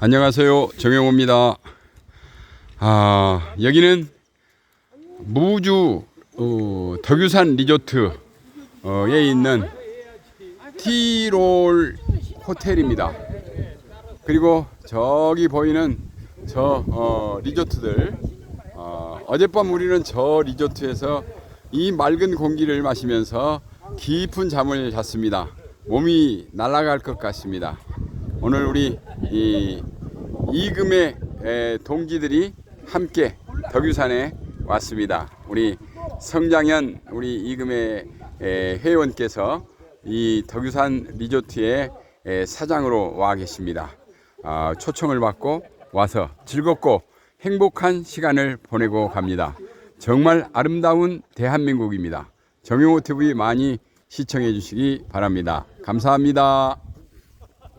안녕하세요. 정영호입니다. 아, 여기는 무주 어, 덕유산 리조트에 있는 티롤 호텔입니다. 그리고 저기 보이는 저 어, 리조트들 어, 어젯밤 우리는 저 리조트에서 이 맑은 공기를 마시면서 깊은 잠을 잤습니다. 몸이 날아갈 것 같습니다. 오늘 우리 이 이금의 에, 동지들이 함께 덕유산에 왔습니다. 우리 성장현 우리 이금의 에, 회원께서 이 덕유산 리조트의 에, 사장으로 와 계십니다. 아, 초청을 받고 와서 즐겁고 행복한 시간을 보내고 갑니다. 정말 아름다운 대한민국입니다. 정용호 TV 많이 시청해 주시기 바랍니다. 감사합니다.